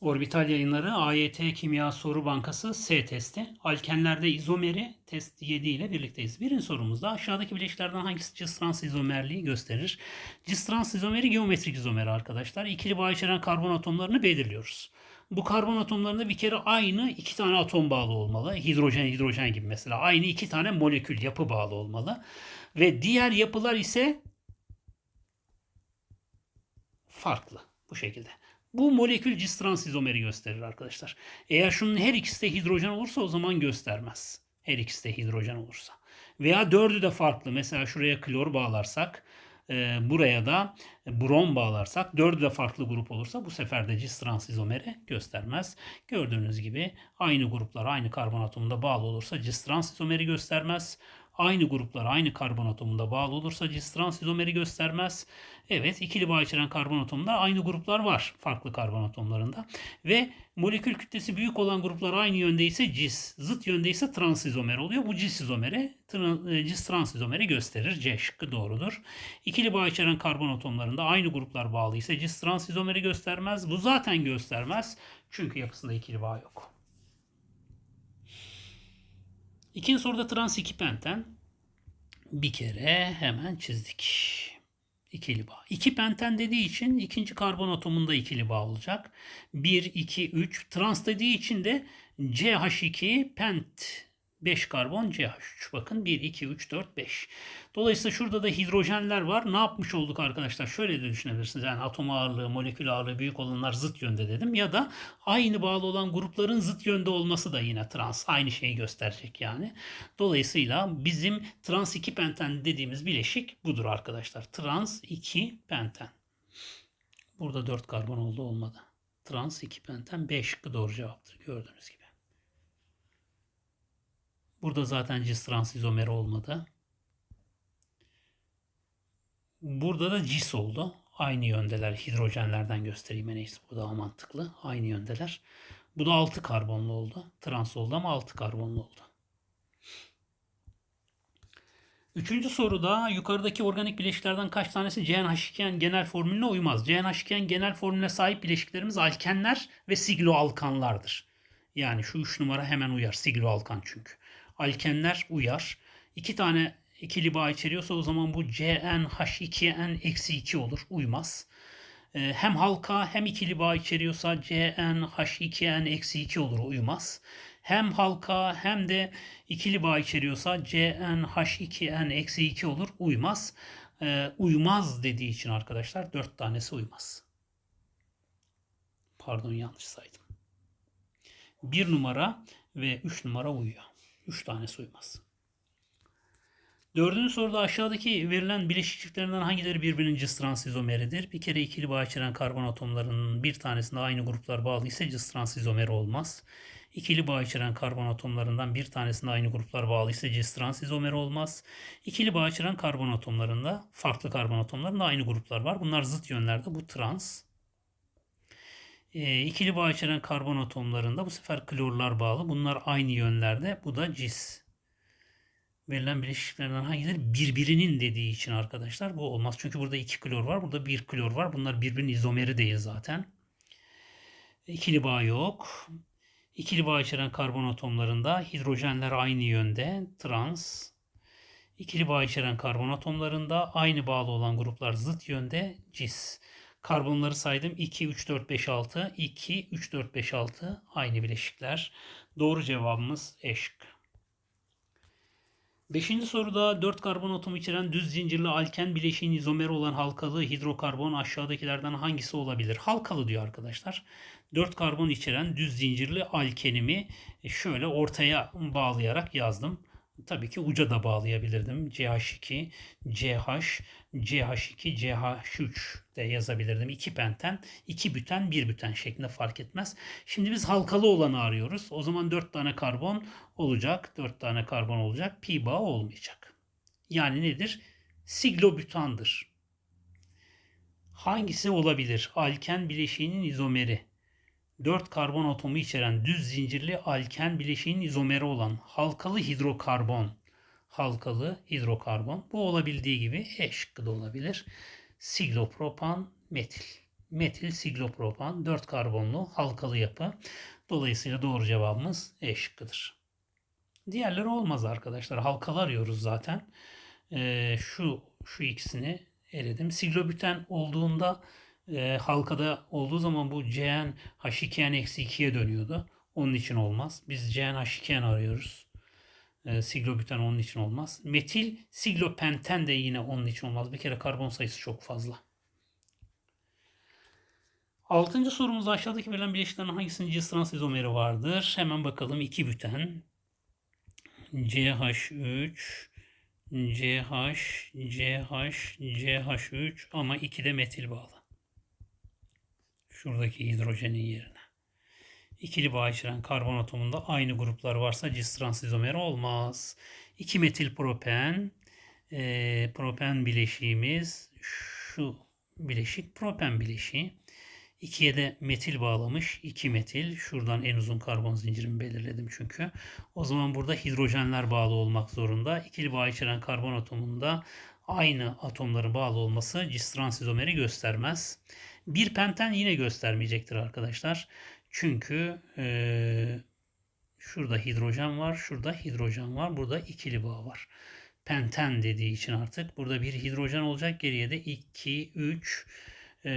Orbital yayınları AYT Kimya Soru Bankası S testi. Alkenlerde izomeri test 7 ile birlikteyiz. Birinci sorumuzda aşağıdaki bileşiklerden hangisi cis-trans izomerliği gösterir? Cis-trans izomeri geometrik izomeri arkadaşlar. İkili bağ içeren karbon atomlarını belirliyoruz. Bu karbon atomlarında bir kere aynı iki tane atom bağlı olmalı. Hidrojen hidrojen gibi mesela. Aynı iki tane molekül yapı bağlı olmalı. Ve diğer yapılar ise farklı bu şekilde. Bu molekül cis-trans izomeri gösterir arkadaşlar. Eğer şunun her ikisi de hidrojen olursa o zaman göstermez. Her ikisi de hidrojen olursa. Veya dördü de farklı. Mesela şuraya klor bağlarsak, e, buraya da brom bağlarsak, dördü de farklı grup olursa bu sefer de cis-trans izomeri göstermez. Gördüğünüz gibi aynı gruplar aynı karbon atomunda bağlı olursa cis-trans izomeri göstermez aynı gruplar aynı karbon atomunda bağlı olursa cis-trans izomeri göstermez. Evet ikili bağ içeren karbon atomunda aynı gruplar var farklı karbon atomlarında. Ve molekül kütlesi büyük olan gruplar aynı yönde ise cis, zıt yönde ise trans izomer oluyor. Bu cis izomeri, e, cis trans izomeri gösterir. C şıkkı doğrudur. İkili bağ içeren karbon atomlarında aynı gruplar bağlı ise cis trans izomeri göstermez. Bu zaten göstermez. Çünkü yapısında ikili bağ yok. İkinci soruda trans 2 penten. Bir kere hemen çizdik. İkili bağ. 2 penten dediği için ikinci karbon atomunda ikili bağ olacak. 1, 2, 3. Trans dediği için de CH2 pent 5 karbon CH3. Bakın 1, 2, 3, 4, 5. Dolayısıyla şurada da hidrojenler var. Ne yapmış olduk arkadaşlar? Şöyle de düşünebilirsiniz. Yani atom ağırlığı, molekül ağırlığı büyük olanlar zıt yönde dedim. Ya da aynı bağlı olan grupların zıt yönde olması da yine trans. Aynı şeyi gösterecek yani. Dolayısıyla bizim trans 2 penten dediğimiz bileşik budur arkadaşlar. Trans 2 penten. Burada 4 karbon oldu olmadı. Trans 2 penten 5 şıkkı doğru cevaptır gördüğünüz gibi. Burada zaten cis trans izomeri olmadı. Burada da cis oldu. Aynı yöndeler. Hidrojenlerden göstereyim en iyisi. Bu daha mantıklı. Aynı yöndeler. Bu da 6 karbonlu oldu. Trans oldu ama 6 karbonlu oldu. Üçüncü soruda yukarıdaki organik bileşiklerden kaç tanesi CnH2n genel formülüne uymaz? CnH2n genel formüle sahip bileşiklerimiz alkenler ve sigloalkanlardır. Yani şu üç numara hemen uyar. Sigloalkan çünkü. Alkenler uyar. İki tane ikili bağ içeriyorsa o zaman bu CnH2n-2 olur. Uymaz. Ee, hem halka hem ikili bağ içeriyorsa CnH2n-2 olur. Uymaz. Hem halka hem de ikili bağ içeriyorsa CnH2n-2 olur. Uymaz. Ee, uymaz dediği için arkadaşlar dört tanesi uymaz. Pardon yanlış saydım. Bir numara ve üç numara uyuyor. Üç tanesi uymaz. Dördüncü soruda aşağıdaki verilen bileşik çiftlerinden hangileri birbirinin cis trans izomeridir? Bir kere ikili bağ içeren karbon atomlarının bir tanesinde aynı gruplar bağlı ise cis trans izomeri olmaz. İkili bağ içeren karbon atomlarından bir tanesinde aynı gruplar bağlı ise cis trans izomeri olmaz. İkili bağ içeren karbon atomlarında farklı karbon atomlarında aynı gruplar var. Bunlar zıt yönlerde. Bu trans. E, ikili bağ içeren karbon atomlarında bu sefer klorlar bağlı. Bunlar aynı yönlerde. Bu da cis verilen bileşiklerden hangileri birbirinin dediği için arkadaşlar bu olmaz. Çünkü burada iki klor var. Burada bir klor var. Bunlar birbirinin izomeri değil zaten. İkili bağ yok. İkili bağ içeren karbon atomlarında hidrojenler aynı yönde. Trans. İkili bağ içeren karbon atomlarında aynı bağlı olan gruplar zıt yönde. Cis. Karbonları saydım. 2, 3, 4, 5, 6. 2, 3, 4, 5, 6 aynı bileşikler. Doğru cevabımız eşk. Beşinci soruda 4 karbon atomu içeren düz zincirli alken bileşiğin izomeri olan halkalı hidrokarbon aşağıdakilerden hangisi olabilir? Halkalı diyor arkadaşlar. 4 karbon içeren düz zincirli alkenimi şöyle ortaya bağlayarak yazdım. Tabii ki uca da bağlayabilirdim. CH2, CH, CH2, CH3 de yazabilirdim. 2 penten, 2 büten, 1 büten şeklinde fark etmez. Şimdi biz halkalı olanı arıyoruz. O zaman 4 tane karbon olacak. 4 tane karbon olacak. Pi bağı olmayacak. Yani nedir? Siglobütandır. Hangisi olabilir? Alken bileşiğinin izomeri. 4 karbon atomu içeren düz zincirli alken bileşiğin izomeri olan halkalı hidrokarbon. Halkalı hidrokarbon. Bu olabildiği gibi E şıkkı da olabilir. Siglopropan metil. metil siglopropan 4 karbonlu halkalı yapı. Dolayısıyla doğru cevabımız E şıkkıdır. Diğerleri olmaz arkadaşlar. Halkalı arıyoruz zaten. Ee, şu şu ikisini eledim. Siglobüten olduğunda e, halkada olduğu zaman bu CN H2N-2'ye dönüyordu. Onun için olmaz. Biz CN H2N arıyoruz. E, siglobüten onun için olmaz. Metil siglopenten de yine onun için olmaz. Bir kere karbon sayısı çok fazla. Altıncı sorumuzda aşağıdaki verilen bileşiklerin hangisinin cis trans izomeri vardır? Hemen bakalım. 2 büten. CH3 CH CH CH3 ama 2 de metil bağlı. Şuradaki hidrojenin yerine. İkili bağ içeren karbon atomunda aynı gruplar varsa cis trans izomeri olmaz. 2 metil propen e, propen bileşiğimiz şu bileşik propen bileşiği. 2'ye de metil bağlamış. 2 metil. Şuradan en uzun karbon zincirimi belirledim çünkü. O zaman burada hidrojenler bağlı olmak zorunda. İkili bağ içeren karbon atomunda aynı atomların bağlı olması cis trans izomeri göstermez. Bir penten yine göstermeyecektir arkadaşlar. Çünkü e, şurada hidrojen var, şurada hidrojen var, burada ikili bağ var. Penten dediği için artık burada bir hidrojen olacak. Geriye de 2, 3, e,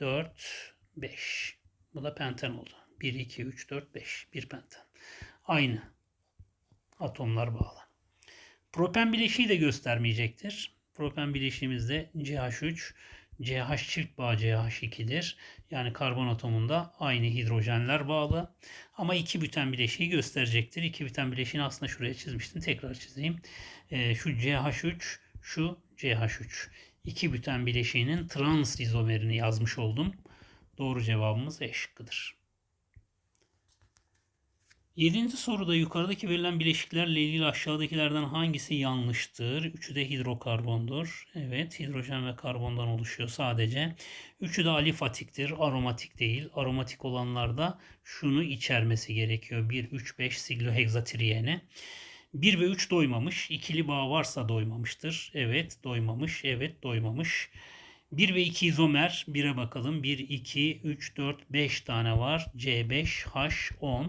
4, 5. Bu da penten oldu. 1, 2, 3, 4, 5. Bir penten. Aynı atomlar bağlı. Propen bileşiği de göstermeyecektir. Propen bileşiğimizde CH3, CH çift bağ CH2'dir. Yani karbon atomunda aynı hidrojenler bağlı. Ama iki büten bileşiği gösterecektir. İki büten bileşiğini aslında şuraya çizmiştim. Tekrar çizeyim. Ee, şu CH3, şu CH3. İki büten bileşiğinin trans izomerini yazmış oldum. Doğru cevabımız E şıkkıdır. Yedinci soruda yukarıdaki verilen bileşiklerle ilgili aşağıdakilerden hangisi yanlıştır? Üçü de hidrokarbondur. Evet hidrojen ve karbondan oluşuyor sadece. Üçü de alifatiktir. Aromatik değil. Aromatik olanlarda şunu içermesi gerekiyor. 1, 3, 5 sigloheksatriyeni. 1 ve 3 doymamış. İkili bağ varsa doymamıştır. Evet doymamış. Evet doymamış. 1 ve 2 izomer. 1'e bakalım. 1, 2, 3, 4, 5 tane var. C5H10.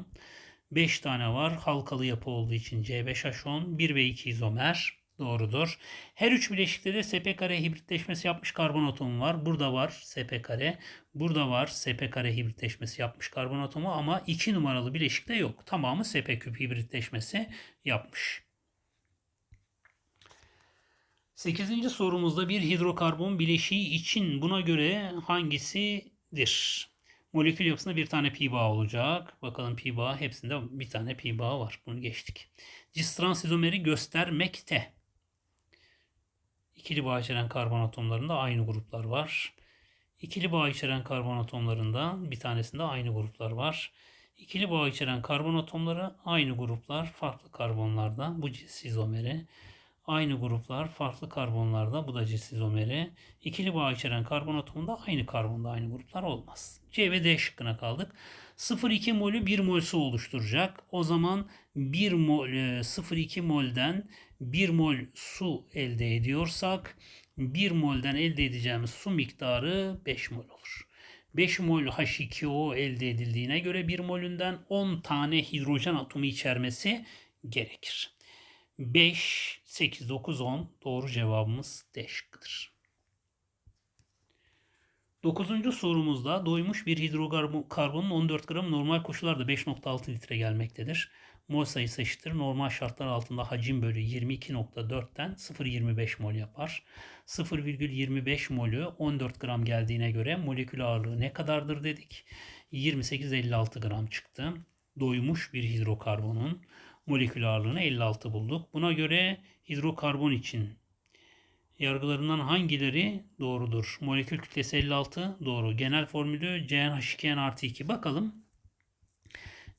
5 tane var. Halkalı yapı olduğu için C5H10 1 ve 2 izomer. Doğrudur. Her üç bileşikte de SP kare hibritleşmesi yapmış karbon atomu var. Burada var SP kare. Burada var SP kare hibritleşmesi yapmış karbon atomu ama 2 numaralı bileşikte yok. Tamamı SP küp hibritleşmesi yapmış. 8. sorumuzda bir hidrokarbon bileşiği için buna göre hangisidir? Molekül yapısında bir tane pi bağ olacak. Bakalım pi bağ hepsinde bir tane pi bağ var. Bunu geçtik. Cis trans izomeri göstermekte. İkili bağ içeren karbon atomlarında aynı gruplar var. İkili bağ içeren karbon atomlarında bir tanesinde aynı gruplar var. İkili bağ içeren karbon atomları aynı gruplar farklı karbonlarda. Bu cis izomeri. Aynı gruplar farklı karbonlarda. Bu da cis izomeri. İkili bağ içeren karbon atomunda aynı karbonda aynı gruplar olmaz. C ve D şıkkına kaldık. 0,2 molü 1 mol su oluşturacak. O zaman 1 mol 0,2 molden 1 mol su elde ediyorsak 1 molden elde edeceğimiz su miktarı 5 mol olur. 5 mol H2O elde edildiğine göre 1 molünden 10 tane hidrojen atomu içermesi gerekir. 5, 8, 9, 10 doğru cevabımız D şıkkıdır. Dokuzuncu sorumuzda doymuş bir hidrokarbonun 14 gram normal koşullarda 5.6 litre gelmektedir. Mol sayısı eşittir. Normal şartlar altında hacim bölü 22.4'ten 0.25 mol yapar. 0,25 molü 14 gram geldiğine göre molekül ağırlığı ne kadardır dedik. 28-56 gram çıktı. Doymuş bir hidrokarbonun molekül ağırlığını 56 bulduk. Buna göre hidrokarbon için yargılarından hangileri doğrudur? Molekül kütlesi 56 doğru. Genel formülü CnH2n artı 2. Bakalım.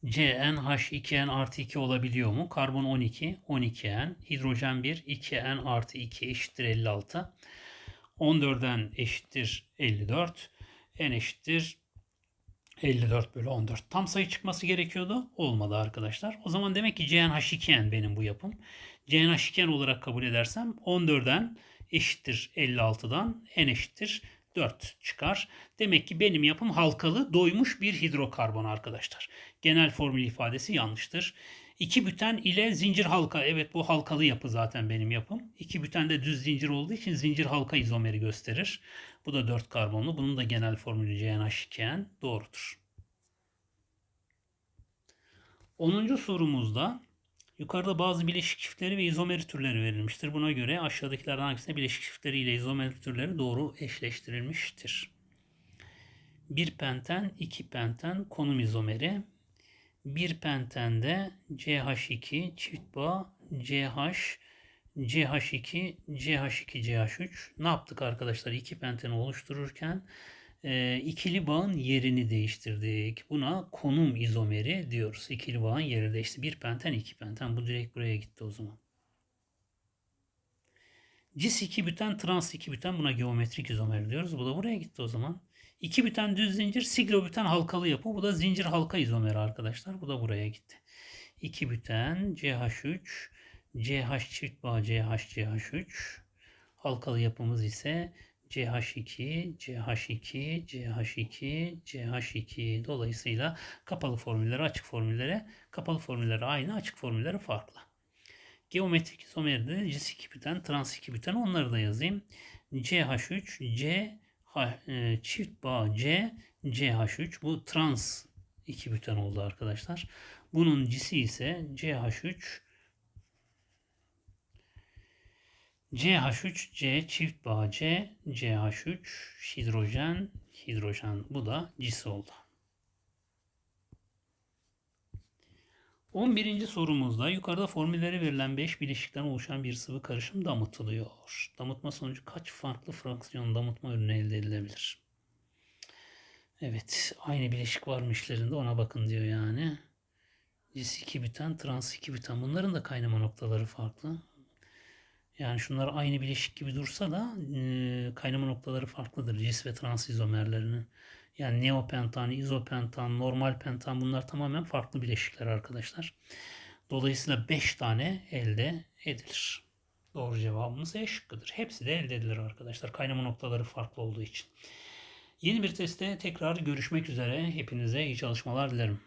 CnH2n artı 2 olabiliyor mu? Karbon 12, 12n. Hidrojen 1, 2n artı 2 eşittir 56. 14'den eşittir 54. N eşittir 54 bölü 14. Tam sayı çıkması gerekiyordu. Olmadı arkadaşlar. O zaman demek ki CnH2n benim bu yapım. CnH2n olarak kabul edersem 14'den eşittir 56'dan n eşittir 4 çıkar. Demek ki benim yapım halkalı doymuş bir hidrokarbon arkadaşlar. Genel formül ifadesi yanlıştır. 2 büten ile zincir halka. Evet bu halkalı yapı zaten benim yapım. 2 büten de düz zincir olduğu için zincir halka izomeri gösterir. Bu da 4 karbonlu. Bunun da genel formülü CnH2n doğrudur. 10. sorumuzda yukarıda bazı bileşik çiftleri ve izomeri türleri verilmiştir. Buna göre aşağıdakilerden hangisinde bileşik çiftleri ile izomeri türleri doğru eşleştirilmiştir? 1 penten, 2 penten konum izomeri. 1 pentende CH2 çift bağ CH CH2 CH2 CH3 ne yaptık arkadaşlar? 2 penteni oluştururken e, ikili bağın yerini değiştirdik. Buna konum izomeri diyoruz. İkili bağın yeri değişti. 1 penten 2 penten bu direkt buraya gitti o zaman. Cis 2 büten trans 2 büten buna geometrik izomer diyoruz. Bu da buraya gitti o zaman. 2 büten düz zincir, siglo büten halkalı yapı. Bu da zincir halka izomeri arkadaşlar. Bu da buraya gitti. 2 büten CH3, CH çift bağ CH CH3. Halkalı yapımız ise CH2, CH2, CH2, CH2. Dolayısıyla kapalı formülleri açık formüllere, kapalı formülleri aynı, açık formülleri farklı. Geometrik izomerde cis2 büten, trans 2 büten onları da yazayım. CH3, C E, çift bağ C CH3 bu trans iki büten oldu arkadaşlar. Bunun cisi ise CH3 CH3 C çift bağ C CH3 hidrojen hidrojen bu da cisi oldu. 11. sorumuzda yukarıda formülleri verilen 5 bileşikten oluşan bir sıvı karışım damıtılıyor. Damıtma sonucu kaç farklı fraksiyon damıtma ürünü elde edilebilir? Evet, aynı bileşik var mı işlerinde ona bakın diyor yani. Cis 2 büten, trans 2 büten. Bunların da kaynama noktaları farklı. Yani şunlar aynı bileşik gibi dursa da e, kaynama noktaları farklıdır. Cis ve trans izomerlerinin. Yani neopentan, izopentan, normal pentan bunlar tamamen farklı bileşikler arkadaşlar. Dolayısıyla 5 tane elde edilir. Doğru cevabımız E şıkkıdır. Hepsi de elde edilir arkadaşlar. Kaynama noktaları farklı olduğu için. Yeni bir testte tekrar görüşmek üzere. Hepinize iyi çalışmalar dilerim.